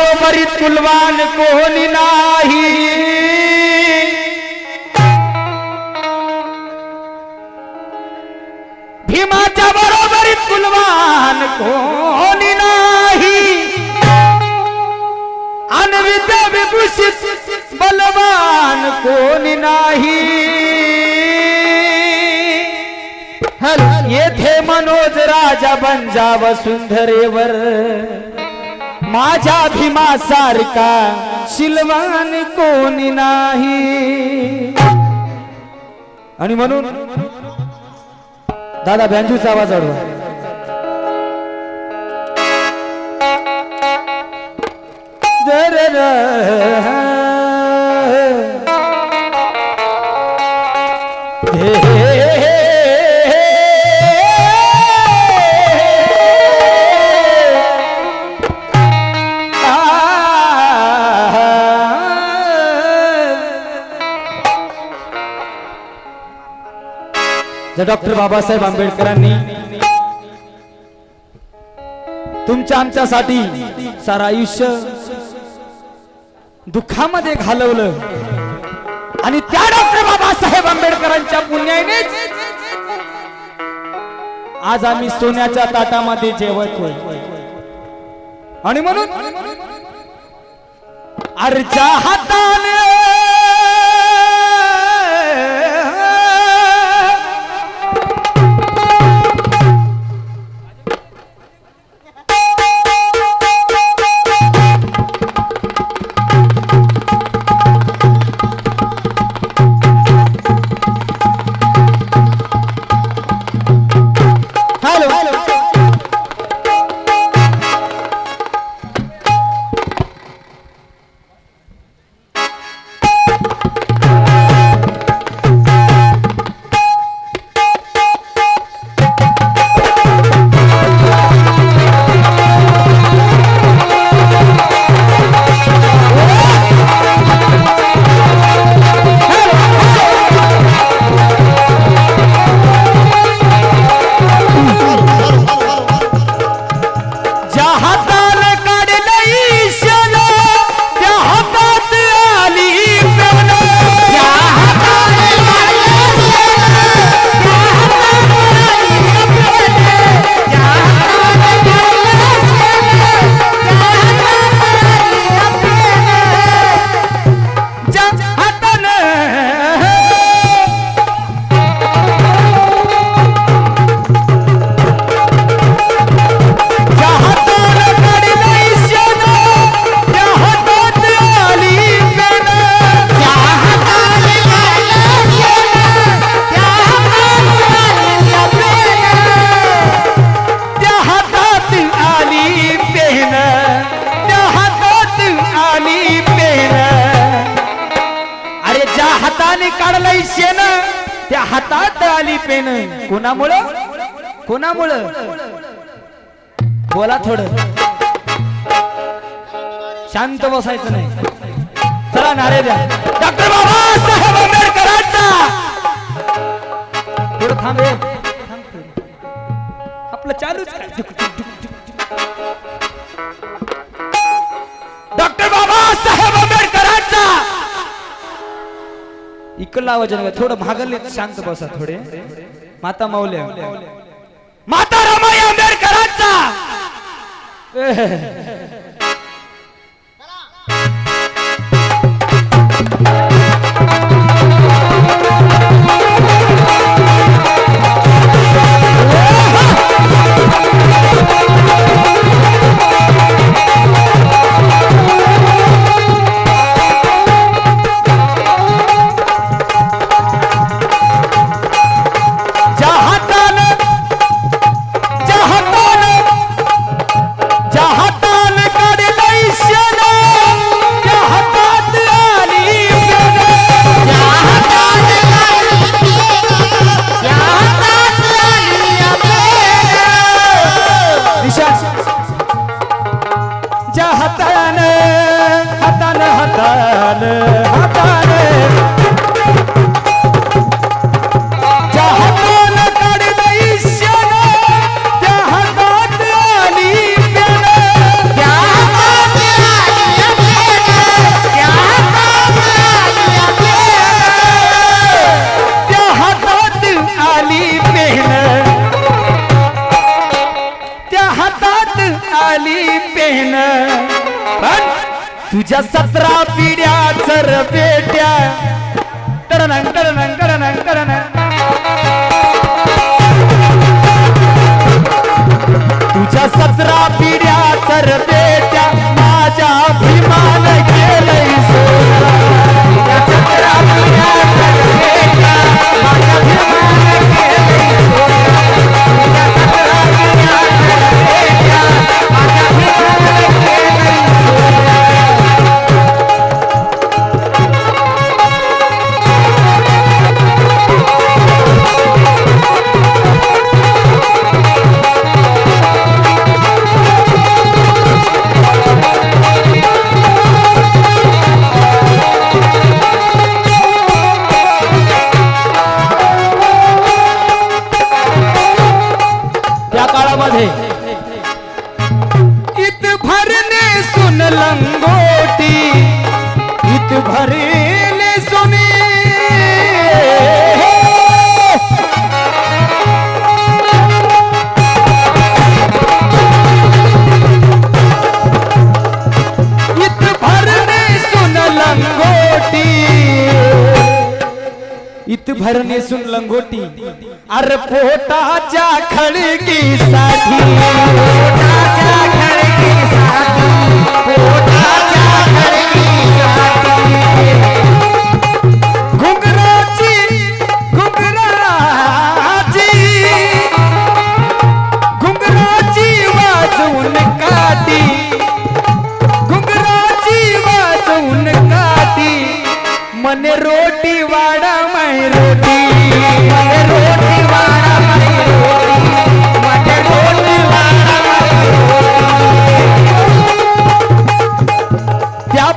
कुलवान कोणी नाही. भीमाच्या बरोबरी तुलवान कोणी नाही. अनविद्या विभूषित बलवान कोणी नाही. येथे मनोज राजा बंजा सुंदरेवर माझ्या भीमासारखा शिलवान कोणी नाही. आणि म्हणून दादा बँजूचा आवाज अडवा जर बाबासाहेब आंबेडकरांनी तुमच्या आमच्यासाठी सारा आयुष्य दुःखामध्ये घालवलं. आणि त्या डॉक्टर बाबासाहेब आंबेडकरांच्या पुण्याने आज आम्ही सोन्याच्या ताटामध्ये जेवतोय. आणि म्हणून अर्जा हाताने कोणामुळं कोणामुळं बोला थोडं. शांत बसायचं नाही. चला नारे द्या. डॉक्टर बाबासाहेब आंबेडकरांचा! थोडं थांबे. आपलं चालूच डॉक्टर बाबासाहेब आंबेडकरांचा! इकडला आवाज थोडं भागले शांत बसा थोडे. माता माऊल्या माता रमाई आंबेडकरांचा. लंगोटी अरे पोटाच्या खळगीसाठी पोटाच्या खळगीसाठी रोटी वाडा माय रोटी. रोटी वाडा माय रोटी मने रोटी वाडा माय रोटी त्या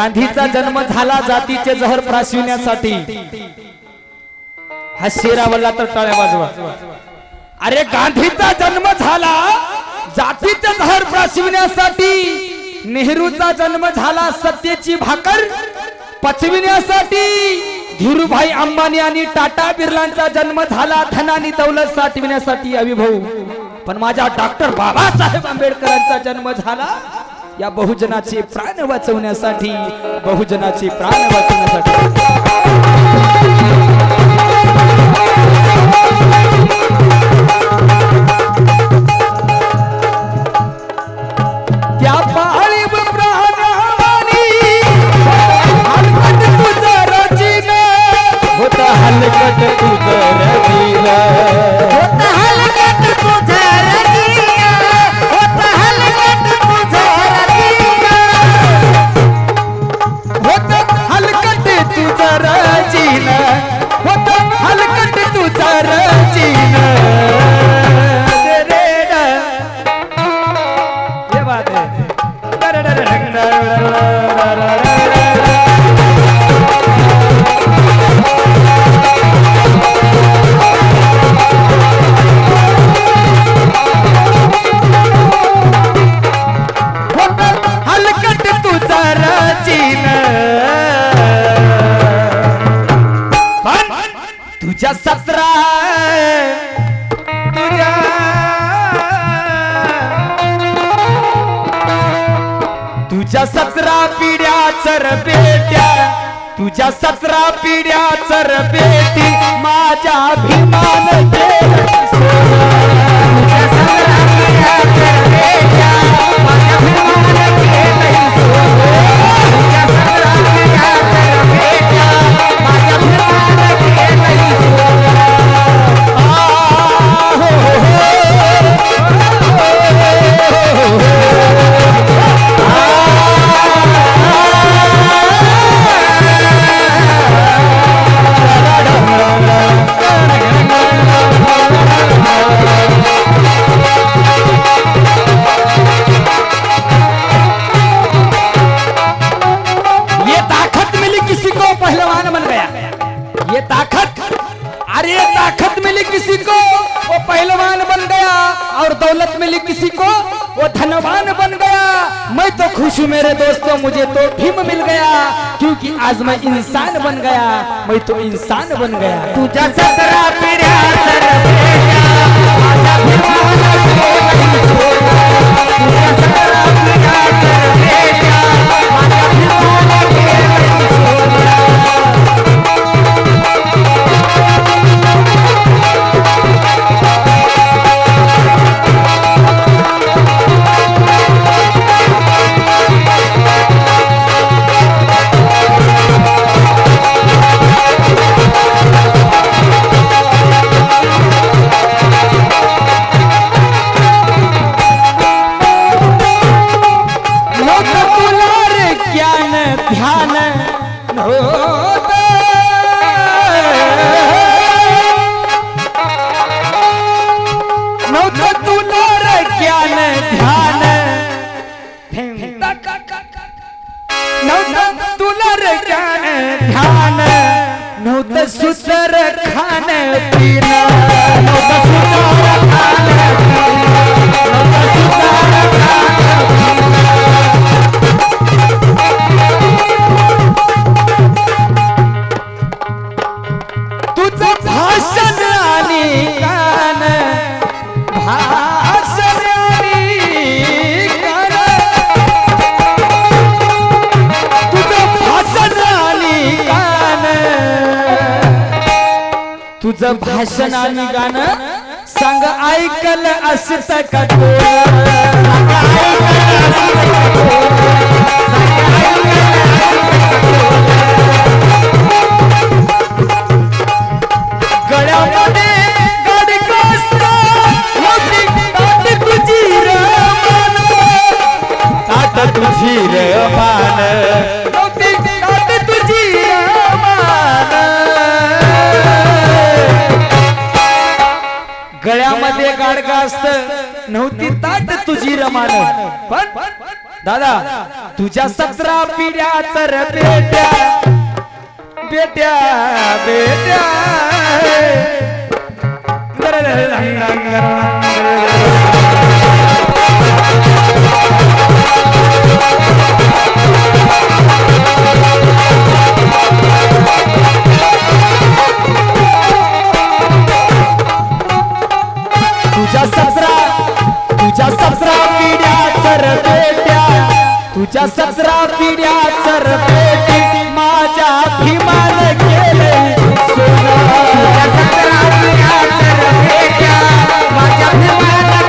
गांधीचा जन्म झाला जातीचे जहर प्राशिवण्यासाठी हा शेरावरला तर टाळ्या वाजवा अरे गांधीचा जन्म झाला जातीचे जहर प्राशिवण्यासाठी नेहरूचा जन्म झाला सत्तेची भाकर पचविण्यासाठी. धीरूभाई अंबानी आणि टाटा बिर्लांचा जन्म झाला धनानी दौलत साठविण्यासाठी अविभाऊ पण माझ्या डॉक्टर बाबासाहेब आंबेडकरांचा जन्म झाला या बहुजनाचे प्राण वाचवण्यासाठी बहुजनाचे प्राण वाचवण्यासाठी. त्या हलकट तुझं रचिन तुझ्या सतरा तुझ्या तुझ्या सतरा पिढ्या चर बेट्या तुझ्या सतरा पिढ्या चर बेटी माझ्या अभिमान मैं तो इंसान बन गया. तुझ्या सतरा ज्ञान ध्यान. नव्हतं तुला रे ज्ञान ध्यान. नव्हतं सुसर खान पिन. तुझं भाषण आणि गाणं सांग ऐकल असत का तो? गळ्यामध्ये मोठी ताट तुझी रमान ताट तुझी रमान मध्ये गाडगा असत नव्हती ताट तुझी रमान. पण दादा तुझ्या सतरा पिढ्या तर बेट्या बेट्या बेट्या. तुझ्या सतरा पिढ्या तर पेट्या तुझ्या सतरा पिढ्या तर पेटी माझ्या अभिमान केले. तुझ्या सतरा पिढ्या सरतेच्या, माझ्या भीमाला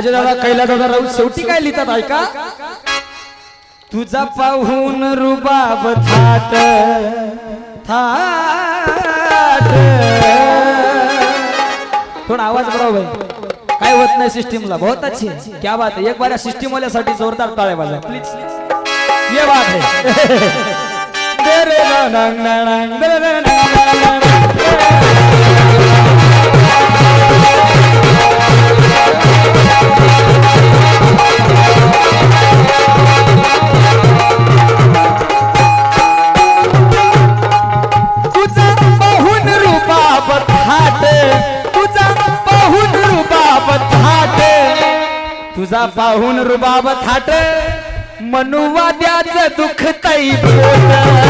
माझे दादा कैला दादा राऊत शेवटी काय लिहितात ऐका तुझा पाहून रुबाब थाट थाट थोडा आवाज बरोबर काय होत नाही सिस्टीमला बहुत अच्छी है. क्या बात है एक बार सिस्टीम वाल्यासाठी जोरदार टाळे वाजा प्लीज ये बात है तुझा पाहून रुबाब थाट मनुवाद्याचं दुःख तै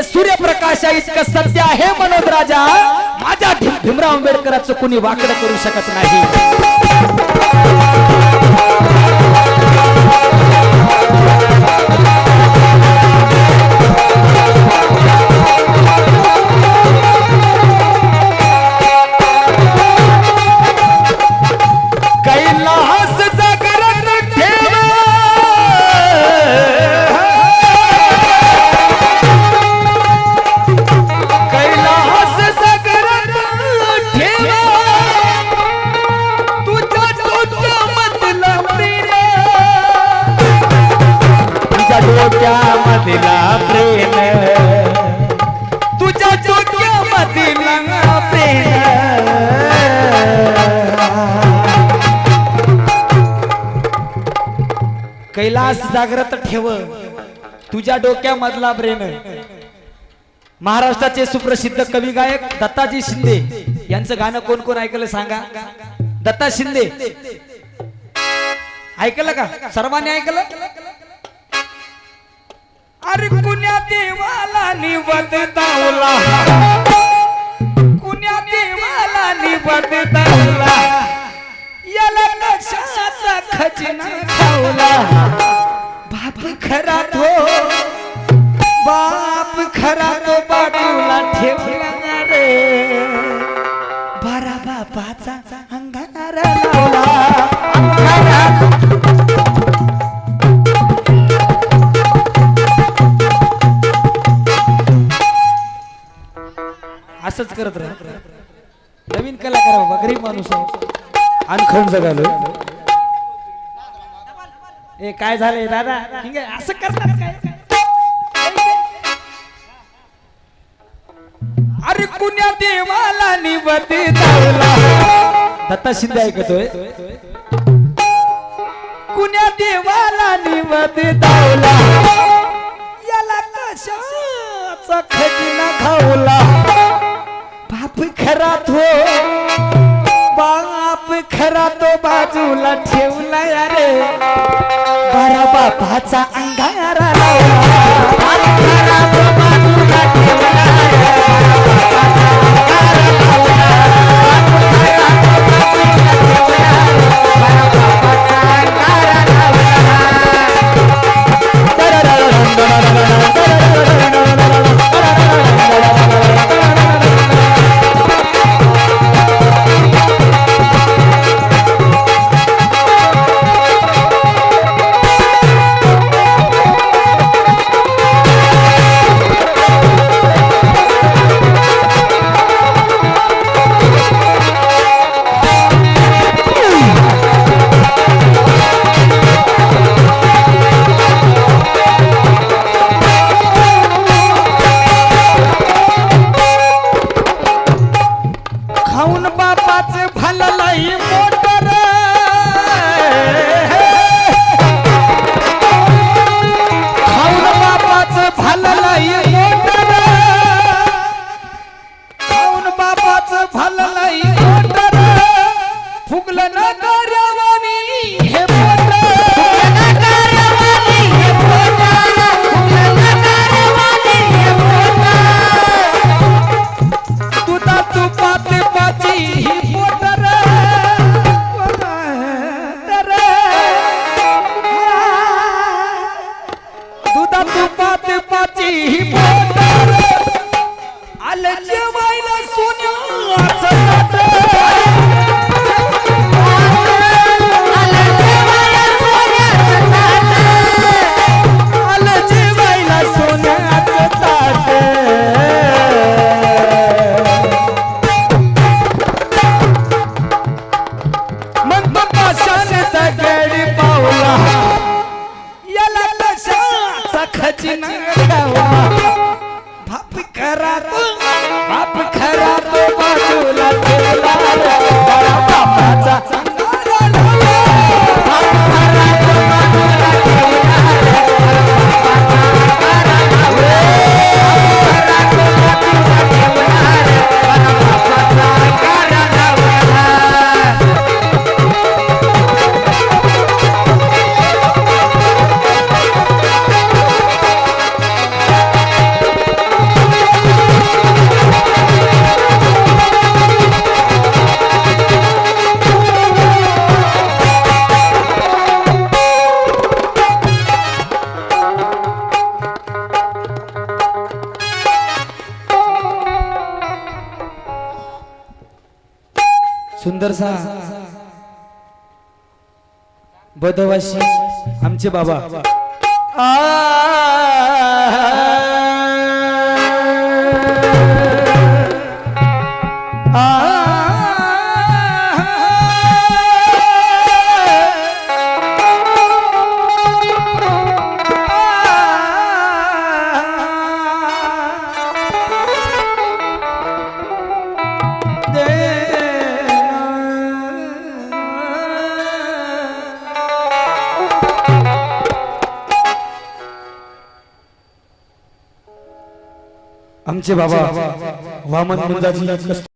हे सूर्यप्रकाशा इतकं सत्य आहे मनोज राजा. माझ्या भीमराव आंबेडकराचं कुणी वाकडं करू शकत नाही. प्रेम जागृत ठेव. तुझ्या डोक्यामधला प्रेम महाराष्ट्राचे सुप्रसिद्ध कवी गायक दत्ताजी शिंदे. यांचं गाणं कोण कोण ऐकलं सांगा? दत्ता शिंदे. ऐकलं का? सर्वांनी ऐकलं? अरे कुण्या देवाला निवद दावला? कुण्या देवाला निवद दावला? याला कशाचा खजिना खावला बाप खरा तो. बाप खरा तो बाजूला ठेवला रे. बरा बापाचा अंगार लावला. असंच करत राहा. नवीन कलाकार बाबा गरीब माणूस आहे. अनखण जगालो ए काय झालंय दादा? ठीक आहे, असं करतात काय? अरे कुण्या देवाला निवती दत्ता शिंदे ऐकतोय. कुण्या देवाला निवती दावला? याला कशाचा खजिना खावला? बाप खरा तो बा खरा तो बाजूला ठेवला रे. बरा बापाचा अंगारा बापाच भललाई बदवाशी आमचे बाबा. आ. बाबा वामन मुंजाजी